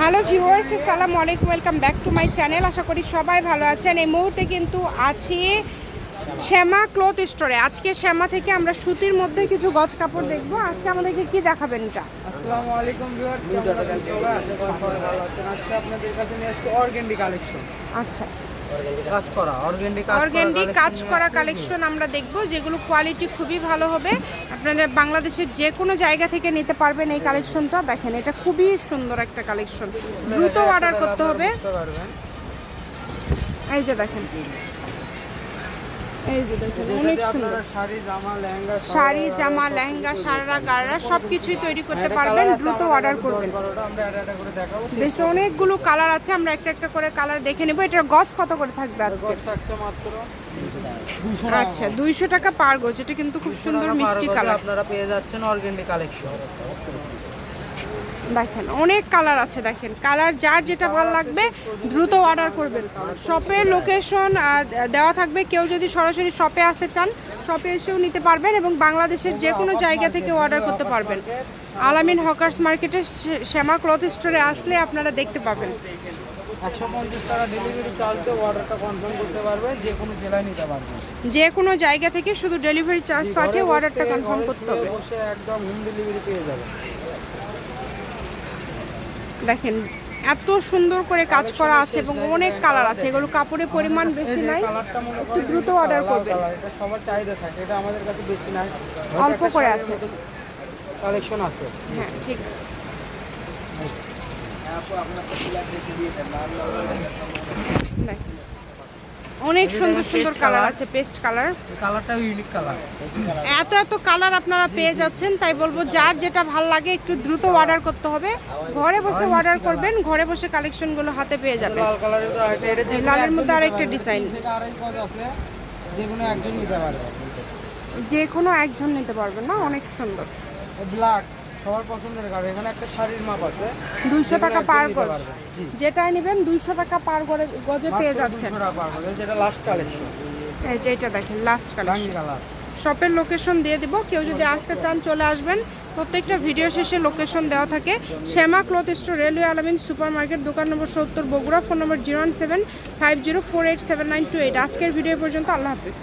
Hello viewers আসসালামু আলাইকুম welcome back to my channel. আশা করি সবাই ভালো আছেন। এই মুহূর্তে কিন্তু আছি শ্যামা ক্লথ স্টোরে। আজকে শ্যামা থেকে আমরা সুতির মধ্যে কিছু গজ কাপড় দেখব। আজকে আমাদেরকে কি দেখাবেন এটা? আসসালামু আলাইকুম ভিউয়ার্স আজকে আপনাদের কাছে নিয়ে আসছি অর্গেন্ডি কালেকশন। আচ্ছা। কাজ করা কাজ করা কালেকশন আমরা দেখব যেগুলো কোয়ালিটি খুবই ভালো হবে। আপনাদের বাংলাদেশের যে কোনো জায়গা থেকে নিতে পারবেন এই কালেকশনটা দেখেন এটা খুবই সুন্দর একটা কালেকশন দ্রুত অর্ডার করতে হবে। এই যে দেখেন। এই যে দেখেন যেটাতে অনেক সুন্দর। শাড়ি জামা লেহেঙ্গা সব শাড়ি সারা গাড়া সব কিছুই তৈরি করতে পারবেন দ্রুত অর্ডার করবেন দশ বারোটা আমরা একটা একটা করে দেখাবো। বেশ অনেকগুলো কালার আছে আমরা একটা একটা করে কালার দেখে নেব। এটার গজ কত করে থাকবে আজকে? মাত্র আচ্ছা দুইশো টাকা পার গজ এটা কিন্তু খুব সুন্দর মিষ্টি কালার আপনারা পেয়ে যাচ্ছেন অর্গেন্ডি কালেকশন। দেখেন অনেক কালার আছে দেখেন। কালার যার যেটা ভালো লাগবে দ্রুত অর্ডার করবেন শপের লোকেশন দেওয়া থাকবে। কেউ যদি সরাসরি শপে আসতে চান শপে এসেও নিতে পারবেন এবং বাংলাদেশের যে কোনো জায়গা থেকে অর্ডার করতে পারবেন। আলামিন হকার্স মার্কেটে শ্যামা ক্লথ স্টোরে আসলে আপনারা দেখতে পাবেন। একশো পঞ্চাশ টাকা ডেলিভারি চার্জ দিয়ে অর্ডারটা কনফার্ম করতে পারবেন যে কোনো জেলায় নিতে পারবেন যে কোনো জায়গা থেকে শুধু ডেলিভারি চার্জ পাঠিয়ে অর্ডারটা কনফার্ম করতে হবে। একদম হোম ডেলিভারি পেয়ে যাবেন। দেখেন এত সুন্দর করে কাজ করা আছে এবং অনেক কালার আছে। এগুলো কাপড়ের পরিমাণ বেশি নাই। একটু দ্রুত অর্ডার করবেন। এটা সবার চাহিদা থাকে এটা আমাদের কাছে বেশি নাই। অল্প করে আছে। কালেকশন আছে। হ্যাঁ ঠিক আছে। দেখেন। অনেক সুন্দর সুন্দর কালার আছে পেস্ট কালার এই কালারটাও ইউনিক কালার এত এত কালার আপনারা পেয়ে যাচ্ছেন তাই বলব যার যেটা ভালো লাগে একটু দ্রুত অর্ডার করতে হবে। ঘরে বসে অর্ডার করবেন ঘরে বসে কালেকশনগুলো হাতে পেয়ে যাবেন। লাল কালারের তো আরেকটা এটা যে লালের মধ্যে আরেকটা ডিজাইন যে কোনো একজন নিতে পারবে যে কোনো একজন নিতে পারবেন না অনেক সুন্দর। ব্ল্যাক সবার পছন্দের কালার এখানে একটা শাড়ির মাপ আছে। দুইশো টাকা পার গজ। যেটাই নেবেন দুইশো টাকা পার গড়ে গজে পেয়ে যাচ্ছেন। 200 টাকা পার গজ। যেটা লাস্ট কালেকশন এই যে এটা দেখেন লাস্ট কালেকশন শপের লোকেশন দিয়ে দিব। কেউ যদি আসতে চান চলে আসবেন। প্রত্যেকটা ভিডিও শেষে লোকেশন দেওয়া থাকে। Shyama cloth store railway Alamin super market দোকান নম্বর সত্তর Bogura phone number zero one seven five zero four eight seven nine two eight আজকের ভিডিও পর্যন্ত। আল্লাহ হাফিজ।